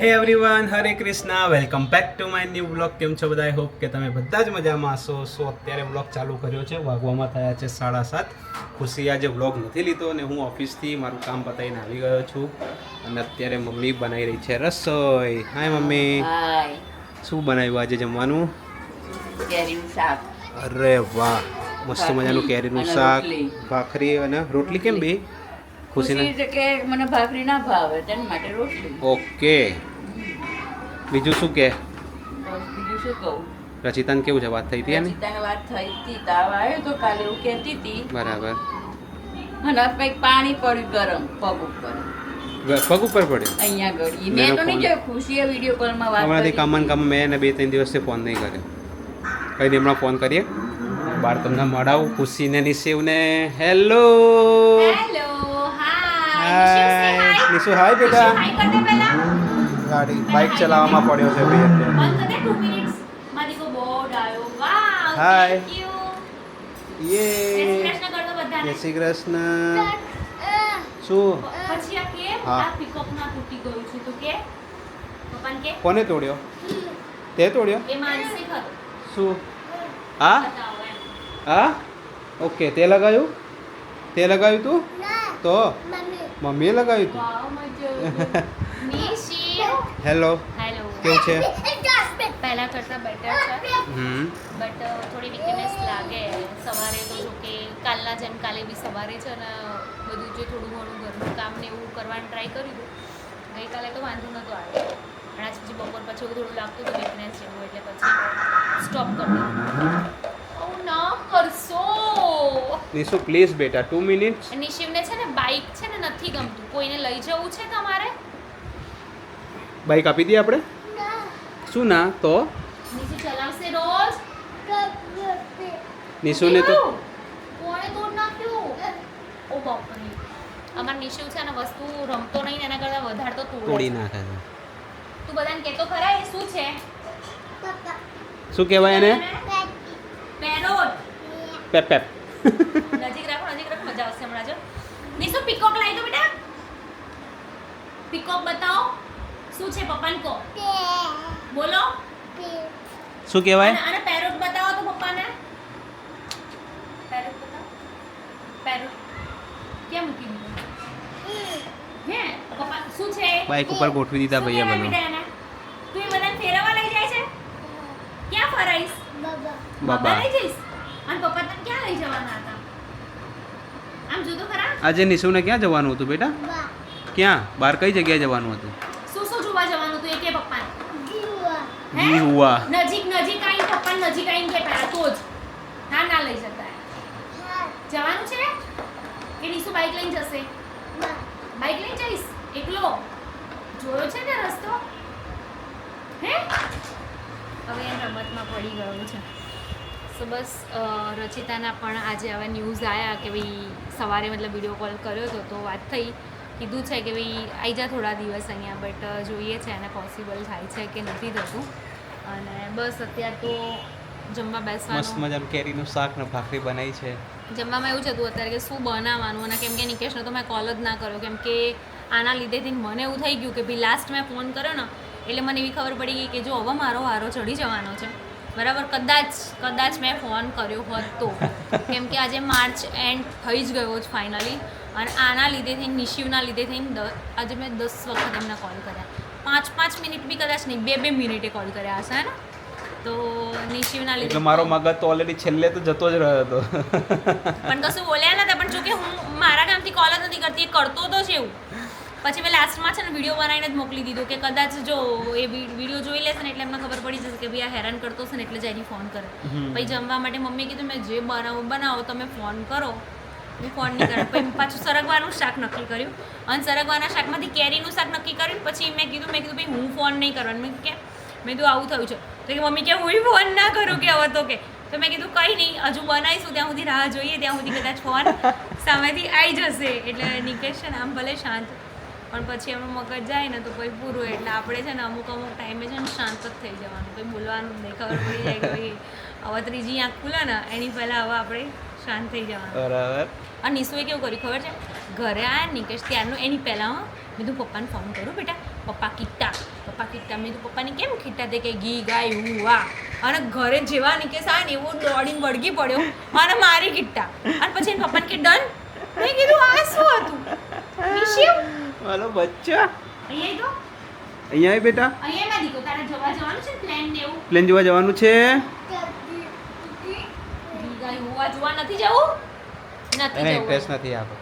Hey everyone Hare Krishna welcome back to my new blog કેમ છો બધા? Hope કે તમે બધા જ મજામાં હશો. સો અત્યારે બ્લોગ ચાલુ કર્યો છે. વાગવામાં થયા છે સાડા સાત. ખુશી આજે બ્લોગ નથી લીધો અને હું ઓફિસથી મારું કામ પતાવીને આવી ગયો છું. અને અત્યારે મમ્મી બનાવી રહી છે રસોઈ. Hi mummy. શું બનાવ્યું આજે જમવાનું? અરે વાહ. મસ્ત મજાનું કેરીનું શાક ભાખરી અને રોટલી કેમ બે? ખુશી કે મને ભાખરી ના ભાવે તેના માટે રોટલી. ઓકે. બીજું શું કે? બીજું શું કહું? રચિતાને કેવું છે? વાત થઈ હતી એની? રચિતાને વાત થઈ હતી તાવ આવ્યો તો કાલે એવું કહેતી હતી. બરાબર. અને કંઈક પાણી પડ્યું ગરમ પગ ઉપર. પગ ઉપર પડ્યો? અહીંયા ગળી મેં તો નહીં જોયું ખુશીએ વીડિયો કોલમાં વાત હમણાંથી કરી. કામમાં ને કામમાં મેં એને બે ત્રણ દિવસથી ફોન નહીં કર્યો. કઈ નહીં હમણાં ફોન કરીએ. બાર તમને મળાવું ખુશીને નિશિવને. Hello hello hi Nishu hi બેટા ગાડી બાઇક ચલાવવામાં પડ્યો છે ભાઈ અત્યારે બંધ કર 2 મિનિટ્સ મારી કો બહુ ડાયો. વાવ હાય. યુ યે કૃષ્ણ કર જય શ્રી કૃષ્ણ. શું? પછી આ કે હા. કોને તોડ્યો? તે તોડ્યો? એ માનસિક હતો શું? હા? હા? ઓકે તે લગાવ્યું તે લગાવ્યું તું? તો? મમ્મીએ લગાવ્યું તું? વાવ મજા હેલો. હેલો. કેવું છે? પહેલા કરતા બેટર છે. હમ. બટ થોડી વીકનેસ લાગે. સવારે તો જો કે કાલના જેમ કાલે બી સવારે છે ને બધું જે થોડું ઘણું ઘરનું કામ ને એવું કરવાનું ટ્રાય કર્યું હતું ગઈકાલે તો વાંધો નહોતો આવ્યો. પણ આજ પછી બપોર પછી એવું થોડું લાગતું હતું વીકનેસ જેવું એટલે પછી સ્ટોપ કરી દીધું. ના કરશો. નિશુ પ્લીઝ બેટા ટુ મિનિટ્સ નિશિવને છે ને બાઇક છે ને નથી ગમતું. કોઈને લઈ જવું છે તમારે? બાઈક આપી દઈએ આપણે? શું ના? તો? નિશુ ચલાવશે રોજ? નિશુને તો? કોણે તોડ નાખ્યું? ઓ બાપરે. અમાર નિશિવ છે ને વસ્તુ રમતો નહીં ને એના કરતાં વધારે તો તોડે તોડી નાખે છે. તું બધાને કહેતો ખરા એ શું છે? શું કહેવાય એને? પેરોટ પેપ પેપ નજીક રાખો નજીક રાખો મજા આવશે હમણાં જો. નિશુ પીકોક લાવી દો બેટા. પીકોક બતાવો શું છે પપ્પાને કો બોલો. શું કહેવાય? અને પેરોટ બતાવો તો પપ્પાને. પેરોટ બતાવો. પેરોટ કેમ મૂકી દીધો? હે પપ્પા શું છે? બાઈક ઉપર ગોઠવી દીધા ભૈયા એને? તું એ બધાને ફેરવવા લઈ જાય છે? ક્યાં ફરાઈશ? બાબા લઈ જઈશ અને પપ્પા તને ક્યાં લઈ જવાના હતા આમ જોતો ખરા આજે નિશુને ક્યાં જવાનું હતું બેટા? ક્યાં? બહાર કઈ જગ્યાએ જવાનું હતું? શું શું જોવા જવાનું હતું? એ કે પપ્પાને હે? જીવા નજીક નજીક આવીને પપ્પા નજીક આવીને કે પહેલા તો જ. ના ના લઈ જતા. જવાનું છે? કે નિશુ બાઈક લઈને જશે? બાઈક લઈને જઈશ? એકલો? જોયો છે ને રસ્તો? હે? હવે એમ રમતમાં પડી ગયો છે. સો બસ રચિતાના પણ આજે આવા ન્યૂઝ આવ્યા કે ભાઈ સવારે મતલબ વીડિયો કોલ કર્યો હતો તો વાત થઈ. કીધું છે કે ભાઈ આવી જા થોડા દિવસ અહીંયા બટ જોઈએ છે એને પોસિબલ થાય છે કે નથી થતું. અને બસ અત્યારે તો જમવા મસ્ત બેસવાનું મજાનું કેરીનું શાક ને ભાખરી બનાવી છે. જમવામાં એવું જ હતું અત્યારે કે શું બનાવવાનું? અને કેમ કે નિકેશનો તો મેં કોલ જ ના કર્યો. કેમ કે આના લીધેથી મને એવું થઈ ગયું કે ભાઈ લાસ્ટ મેં ફોન કર્યો ને એટલે મને એવી ખબર પડી ગઈ કે જો હવે મારો વારો ચડી જવાનો છે. બરાબર કદાચ કદાચ મેં ફોન કર્યો હોત તો. કેમ કે આજે માર્ચ એન્ડ થઈ જ ગયો છે ફાઇનલી. અને આના લીધે થઈને નિશિવના લીધે થઈને આજે મેં દસ વખત એમને કોલ કર્યા. પાંચ પાંચ મિનિટ બી કદાચ નહીં બે બે મિનિટે કોલ કર્યા હશે ને? તો નિશિવના લીધે મારો મગજ તો ઓલરેડી છેલ્લે તો જતો જ રહ્યો હતો. પણ કશું બોલ્યા નતા પણ જોકે હું મારા કામથી કોલ જ નથી કરતી કરતો તો છે એવું. પછી મેં લાસ્ટમાં છે ને વીડિયો બનાવીને જ મોકલી દીધો કે કદાચ જો એ વીડિયો જોઈ લેશે ને એટલે એમને ખબર પડી જશે કે ભાઈ આ હેરાન કરતો છે ને એટલે જઈને ફોન કરે. પછી જમવા માટે મમ્મીએ કીધું મેં જે બનાવો બનાવો તમે ફોન કરો. હું ફોન નહીં કરું. પછી પાછું સરગવાનું શાક નક્કી કર્યું. અને સરગવાના શાકમાંથી કેરીનું શાક નક્કી કર્યું પછી મેં કીધું મેં કીધું ભાઈ હું ફોન નહીં કરવાનું. મેં કે મેં કીધું આવું થયું છે. તો કે મમ્મી કે હું ફોન ના કરું કે હવે તો કે. તો મેં કીધું કંઈ નહીં હજુ બનાવીશું ત્યાં સુધી રાહ જોઈએ ત્યાં સુધી કદાચ ફોન સામેથી આવી જશે. એટલે નિકેશ છે ને આમ ભલે શાંત પણ પછી એમનું મગજ જાય ને તો પછી પૂરું એટલે આપણે છે ને અમુક અમુક ટાઈમે છે ને શાંત જ થઈ જવાનું. કંઈ બોલવાનું નહીં ખબર પડી જાય કે ભાઈ હવે ત્રીજી આંખ ખુલે ને એની પહેલાં હવે આપણે શાંત થઈ જવાનું. બરાબર. અને નિશુએ કેવું કર્યું ખબર છે? ઘરે આવ્યા નિકેશ ત્યારનું એની પહેલાં મેં કીધું પપ્પાને ફોન કરું બેટા. પપ્પા કીટા પપ્પા કિટ્ટા મેં કીધું પપ્પાને કેમ ખીટ્ટા તે કે ઘી ગાય હું આ. અને ઘરે જેવા નિકેશ આવે ને એવો દોડીને વળગી પડ્યો અને મારી કિટ્ટા અને પછી પપ્પાને કે ડન. મેં કીધું આ શું હતું? હાલો બચ્ચા. અહીંયા તો? અહીંયા આવી બેટા. અહીંયા ના દીકો તારે જવા જવાનું છે પ્લાન ને પ્લેન જોવા જવાનું છે. ઘી હોવા જોવા નથી જવું? નથી જવું. ઇન્ટરેસ્ટ નથી આપો.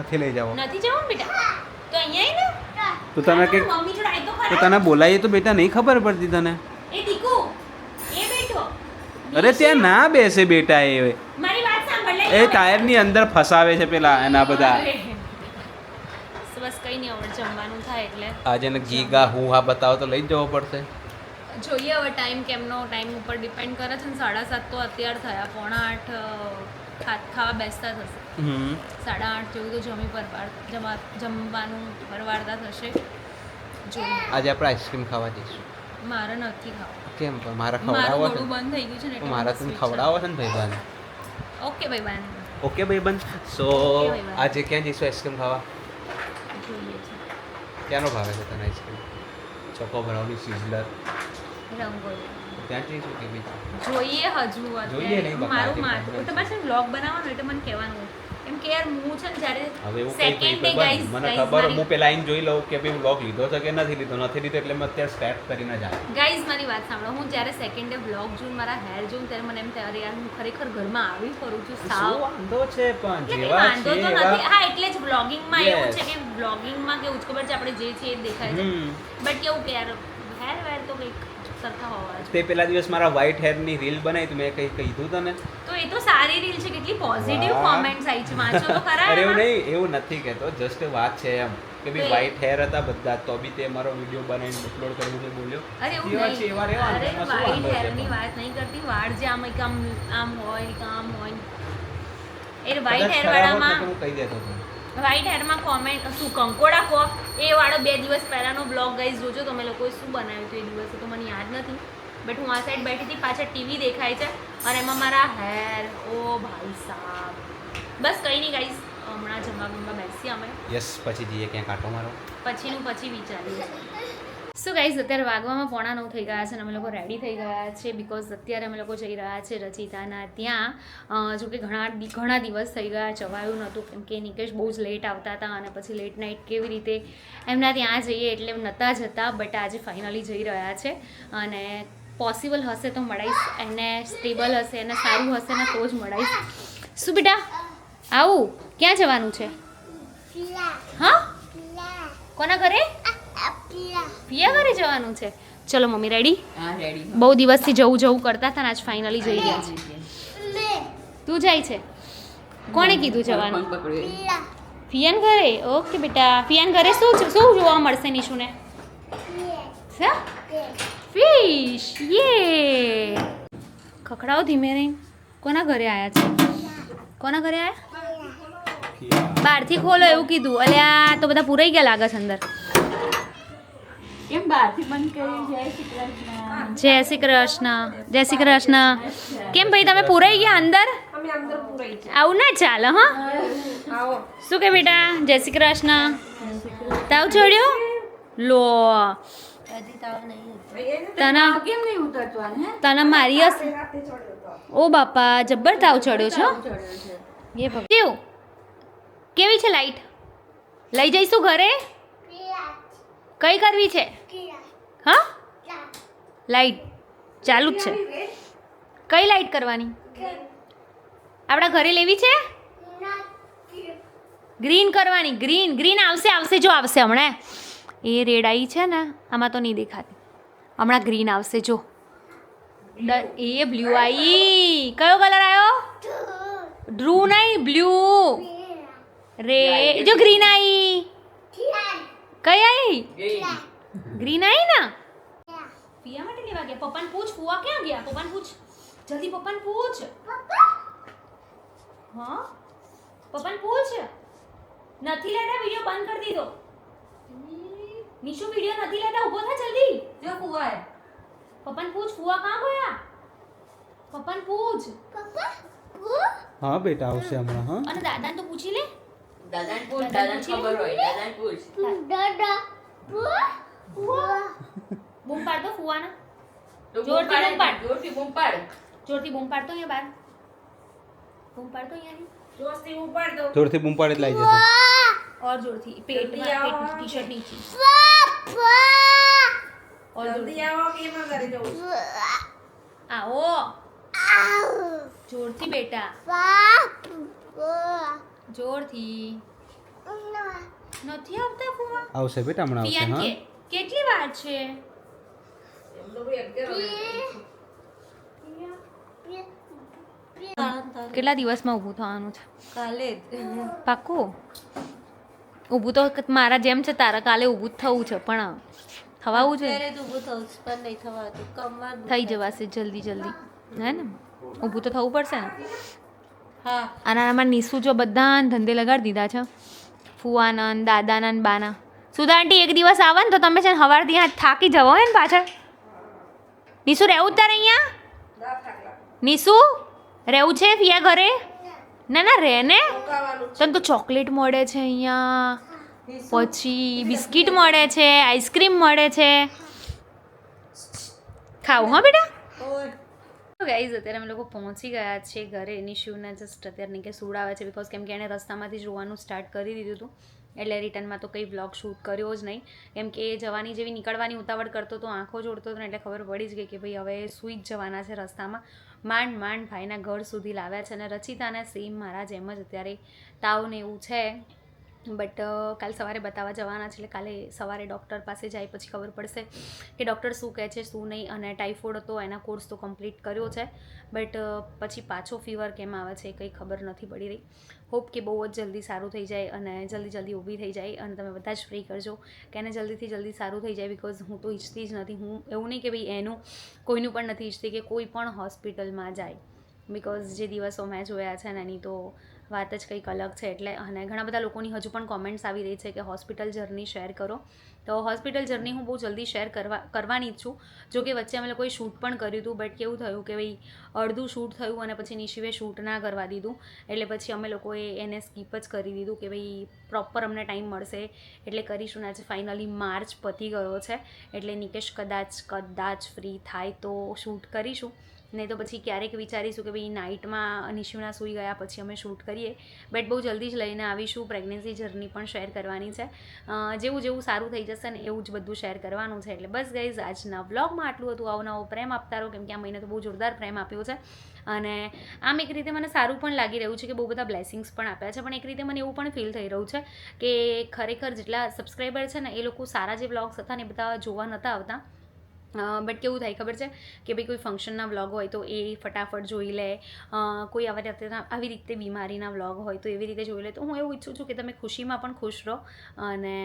નથી લઈ જાવ. નથી જવું બેટા? તો અહીંયા ને? તો તને કે મમ્મી જોડે તો તો તને બોલાવીએ તો બેટા નહીં ખબર પડતી તને. એ દીકુ એ બેઠો અરે ત્યાં ના બેસે બેટા એ મારી વાત સાંભળ લે એ ટાયરની અંદર ફસાવે છે પેલા એના બધા. કઈ નહીં હવે જમવાનું થાય એટલે. આજે ને ઘી ગા હું હા બતાવો તો લઈ જવો પડશે. જોઈએ હવે ટાઈમ કેમનો ટાઈમ ઉપર ડિપેન્ડ કરે છે ને સાડા સાત તો અત્યાર થયા પોણા આઠ ખાવા બેસતા થશે. સાડા આઠ જેવું તો જમી પરવાર જમા જમવાનું પરવારતા થશે. આજે આપણે આઈસ્ક્રીમ ખાવા જઈશું. મારે નથી ખાવા. કેમ પણ મારે મારું ખવડાવો છે બંધ થઈ ગયું છે ને મારા તમે ખવડાવો છે ને ભાઈબાન ઓકે ભાઈ બાન ઓકે ભાઈબંધ સો. આજે ક્યાં જઈશું આઈસ્ક્રીમ ખાવા? ક્યાંનો ભાવે છે તને ice cream choco brownie sizzler? Rangoli. ત્યાં જઈશું કે બીજું? જોઈએ હજુ જોઈએ નહીં, મારું માથું તો ને બ્લોગ બનાવવાનો એટલે મને કહેવાનું યાર હું છે ને જ્યારે સેકન્ડ ડે ગાઈસ મને ખબર હું પેલા આઈને જોઈ લઉં કે ભાઈ વ્લોગ લીધો છે કે નથી લીધો? નથી લીધો એટલે મેં અત્યારે સ્ટેપ કરીને જ આવ્યો ગાઈઝ મારી વાત સાંભળો. હું જ્યારે સેકન્ડ ડે બ્લોગ જોઉં મારા હેર જોઉં ત્યારે મને એમ થાય અરે યાર હું ખરેખર ઘરમાં આવી ફરું છું સાવ. વાંધો છે પણ? જેવા વાંધો છે તો નથી હા એટલે જ બ્લોગિંગમાં એવું છે. કે બ્લોગિંગમાં કેવું ખબર છે આપણે જે છે એ દેખાય છે. બટ કેવું કે યાર હેર વેર તો કંઈક સરખા હોવા તે પેલા દિવસ મારા વ્હાઈટ હેરની રીલ બનાવી તો મેં કઈ કીધું તને? તો એ તો સારી રીલ છે કેટલી પોઝિટિવ કોમેન્ટ્સ આવી છે વાંચો તો ખરા અરે એવું નહીં એવું નથી કહેતો જસ્ટ વાત છે એમ કે ભાઈ તો હેર હતા બધા તો બી તે મારો વિડિયો બનાવીને અપલોડ કર્યું છે બોલ્યો. અરે એવું જેવા છે એવા નહીં અરે એમાં હેર પણ? વાત નહીં કરતી વાળ જે આમ એક આમ આમ હોય કામ હોય. એ વાઈટ હેર ને વાળામાં હું કહી દેતો હતો. વ્હાઈટ હેરમાં કોમેન્ટ શું કંકોડા કો એ વાળો બે દિવસ પહેલાનો બ્લોગ ગઈ જોજો તમે લોકોએ શું બનાવ્યું હતું એ દિવસે તો મને યાદ નથી. બટ હું આ સાઈડ બેઠી હતી પાછળ ટીવી દેખાય છે અને એમાં મારા હેર ઓ ભાઈ સાહેબ બસ કંઈ નહીં ગાઈઝ હમણાં જમવા બમવા બેસીએ અમે. યસ પછી જઈએ ક્યાંક આંટો મારો. પછીનું પછી વિચારીએ. શું ગાઈઝ અત્યારે વાગવામાં પોણા નવ થઈ ગયા છે અને અમે લોકો રેડી થઈ ગયા છે બિકોઝ અત્યારે અમે લોકો જઈ રહ્યા છે રચિતાના ત્યાં. જોકે ઘણા ઘણા દિવસ થઈ ગયા જવાયું નહોતું. કેમ કે નિકેશ બહુ જ લેટ આવતા હતા અને પછી લેટ નાઇટ કેવી રીતે એમના ત્યાં જઈએ એટલે નહોતા જતા બટ આજે ફાઇનલી જઈ રહ્યા છે. અને પોસિબલ હશે તો મળાઈશ. એને સ્ટેબલ હશે એને સારું હશે ને તો જ મળાઈશ. શું બેટા? આવું. ક્યાં જવાનું છે? હા? કોના ઘરે? પિયા ઘરે જવાનું છે. ચલો મમ્મી રેડી હા રેડી બહુ દિવસથી જવું જવું કરતા હતા ને આજ ફાઇનલી જઈ ગયા છે. તું જાય છે? કોણે કીધું જવાનું? ફિયાન ઘરે? ઓકે બેટા. ફિયાન ઘરે શું છે- શું જોવા મળશે નિશુને? ફિશ યે ખખડાઓ ધીમે રહીને. કોના ઘરે આવ્યા છે? કોના ઘરે આવ્યા બહારથી ખોલો એવું કીધું. અલ્યા તો બધા પૂરાઈ ગયા લાગે છે અંદર. કેમ બહારથી બંધ કર્યું જય શ્રી કૃષ્ણ. જય શ્રી કૃષ્ણ. જય શ્રી કૃષ્ણ. કેમ ભાઈ તમે પૂરાઈ ગયા અંદર? આવું ના ચાલે હા. શું કે બેટા? જય શ્રી કૃષ્ણ. તાવ ચડ્યો? લો. તને કેમ નહીં ઉતરતો આને તને મારી હશે ઓ બાપા જબ્બર તાવ ચડ્યો છો? એ ભગ કેવી છે લાઈટ? લઈ જઈશું ઘરે? કઈ કરવી છે? હા? લાઈટ ચાલુ જ છે. કઈ લાઈટ કરવાની? આપણા ઘરે લેવી છે? ગ્રીન કરવાની ગ્રીન ગ્રીન આવશે આવશે જો આવશે હમણાં. એ રેડ આવી છે ને આમાં તો નહીં દેખાતી. હમણાં ગ્રીન આવશે, જો. ડ- એ બ્લુ આવી કયો કલર આવ્યો ડ્રુ નહીં બ્લુ રે જો ગ્રીન આવી કઈ આવી ગ્રીન આવી ને? પિયા માટે લેવા ગયા? પપ્પાને પૂછ, ફુવા ક્યાં ગયા? પપ્પાને પૂછ. જલ્દી પપ્પાને પૂછ. હા? પપ્પાને પૂછ. નથી લેતા, વિડિયો બંધ કરી દીધો. મીશુ વિડિયો નથી લેતા ઊભો થા જલ્દી. જો ફુવા હે પપ્પન પૂછ ફુવા કાં ગયા પપ્પન પૂછ. પપ્પા હા બેટા આવશે હમણાં હા. અને દાદાને તો પૂછી લે. દાદાને પૂછ દાદાને ખબર હોય દાદાને પૂછ. દાદા બૂમ પાડ દો ફુવાના જોરથી બૂમ પાડ જોરથી બૂમ પાડ. જોરથી બૂમ પાડ તો અહીંયા બાર. બૂમ પાડ તો અહીંયા જોરથી બૂમ પાડ દો. જોરથી બૂમ પાડ એટલે આવી જશે. और जोर थी पेट में पेट टी शर्ट જલ્દી જોરથી આવો કે એમાં ઘરે જવું આવો. જોરથી બેટા. જોરથી. નથી આવતા ફુવા? આવશે બેટા હમણાં આવશે હા? કેટલી વાર છે? કેટલા દિવસમાં ઊભું થવાનું છે? કાલે પાક્કું? ઊભું તો મારા જેમ છે તારા કાલે ઊભું જ થવું છે પણ થવાવું છે. થઈ જવાશે જલ્દી જલ્દી. હે ને? ઊભું તો થવું પડશે ને? હા. અને આમાં નીસુ જો બધા ધંધે લગાડી દીધા છે ફુવાના દાદાનંદ દાદાના બાના. સુધા આંટી એક દિવસ આવે ને તો તમે છે ને સવાર ત્યાં થાકી જવો હે ને પાછળ. નિશુ રહેવું જ તારે અહીંયા? નિશુ રહેવું છે ફિયા ઘરે? ના ના રે ને તને તો ચોકલેટ મળે છે અહીંયા. પછી બિસ્કિટ મળે છે આઈસ્ક્રીમ મળે છે. ખાવું હા બેટા? ગાઈઝ અત્યારે અમે લોકો પહોંચી ગયા છે ઘરે. નિશુને જસ્ટ અત્યારે કે સુડાવે છે બિકોઝ કેમ કે એણે રસ્તામાંથી જોવાનું સ્ટાર્ટ કરી દીધું હતું. એટલે રિટર્નમાં તો કંઈ વ્લોગ શૂટ કર્યો જ નહીં. કેમ કે એ જવાની જેવી નીકળવાની ઉતાવળ કરતો તો આંખો જોડતો હતો ને એટલે ખબર પડી જ ગઈ કે ભાઈ હવે સૂઈ જ જવાના છે રસ્તામાં. માંડ માંડ ભાઈના ઘર સુધી લાવ્યા છે અને રચિતાને સેમ મારા જેમ જ અત્યારે તાવને એવું છે. બટ કાલ સવારે બતાવવા જવાના છે એટલે કાલે સવારે ડૉક્ટર પાસે જાય પછી ખબર પડશે કે ડૉક્ટર શું કહે છે, શું નહીં અને ટાઇફોઇડ હતો, એના કોર્સ તો કમ્પ્લીટ કર્યો છે. બટ પછી પાછો ફીવર કેમ આવે છે કંઈ ખબર નથી પડી રહી. હોપ કે બહુ જ જલ્દી સારું થઈ જાય અને જલ્દી જલ્દી ઊભી થઈ જાય અને તમે બધા જ ફ્રી કરજો કે એને જલ્દીથી જલ્દી સારું થઈ જાય બિકોઝ હું તો ઈચ્છતી જ નથી. હું એવું નહીં કે ભાઈ એનું કોઈનું પણ નથી ઈચ્છતી કે કોઈ પણ હોસ્પિટલમાં જાય બિકોઝ જે દિવસો મેં જોયા છે ને એની તો વાત જ કંઈક અલગ છે એટલે અને ઘણા બધા લોકોની હજુ પણ કોમેન્ટ્સ આવી રહી છે કે હોસ્પિટલ જર્ની શેર કરો. તો હોસ્પિટલ જર્ની હું બહુ જલ્દી શેર કરવા, કરવાની જ છું. જો કે વચ્ચે અમે લોકોએ શૂટ પણ કર્યું હતું બટ કેવું થયું કે ભાઈ, અડધું શૂટ થયું અને પછી નિશિવે શૂટ ના કરવા દીધું. એટલે પછી અમે લોકોએ એને સ્કીપ જ કરી દીધું કે ભાઈ પ્રોપર અમને ટાઈમ મળશે. એટલે કરીશું ને આજે ફાઇનલી માર્ચ પતી ગયો છે. એટલે નિકેશ કદાચ કદાચ ફ્રી થાય તો શૂટ કરીશું. નહીં તો પછી ક્યારેક વિચારીશું કે ભાઈ નાઇટમાં નિશુના સૂઈ ગયા પછી અમે શૂટ કરીએ. બટ બહુ જલ્દી જ લઈને આવીશું, પ્રેગ્નન્સી જર્ની પણ શેર કરવાની છે. જેવું જેવું સારું થઈ જશે ને એવું જ બધું શેર કરવાનું છે. એટલે બસ ગઈઝ આજના વ્લોગમાં આટલું હતું. આવો નવો પ્રેમ આપતા રહો, કેમ કે આ મહિને તો બહુ જોરદાર પ્રેમ આપ્યો છે. અને આમ એક રીતે મને સારું પણ લાગી રહ્યું છે કે બહુ બધા બ્લેસિંગ્સ પણ આપ્યા છે. પણ એક રીતે મને એવું પણ ફીલ થઈ રહ્યું છે કે ખરેખર જેટલા સબસ્ક્રાઈબર છે ને, એ લોકો સારા જે વ્લોગ્સ હતા ને એ બધા જોવા નહોતા આવતા. બટ કેવું થાય ખબર છે? કે ભાઈ કોઈ ફંક્શનના વ્લોગ હોય તો એ ફટાફટ જોઈ લે. કોઈ આવા રીતે આવી રીતે બીમારીના વ્લોગ હોય તો એવી રીતે જોઈ લે. તો હું એવું ઈચ્છું છું કે તમે ખુશીમાં પણ ખુશ રહો અને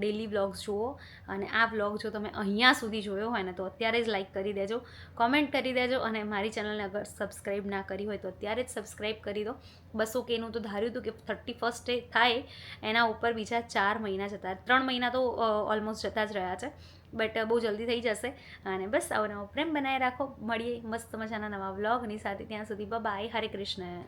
ડેલી વ્લોગ્સ જુઓ. અને આ વ્લોગ જો તમે અહીંયા સુધી જોયો હોય ને તો અત્યારે જ લાઈક કરી દેજો કોમેન્ટ કરી દેજો અને મારી ચેનલને અગર સબસ્ક્રાઈબ ના કરી હોય તો અત્યારે જ સબસ્ક્રાઈબ કરી દો. બસો કેનું તો ધાર્યું હતું કે થર્ટી ફર્સ્ટે થાય. એના ઉપર બીજા ચાર મહિના જતા, ત્રણ મહિના તો ઓલમોસ્ટ જતા જ રહ્યા છે. બટ, બહુ જલ્દી થઈ જશે. અને બસ, આવો નવો પ્રેમ બનાવી રાખો. મળીએ મસ્ત મજાના નવા વ્લોગની સાથે. ત્યાં સુધી બાય હરે કૃષ્ણ.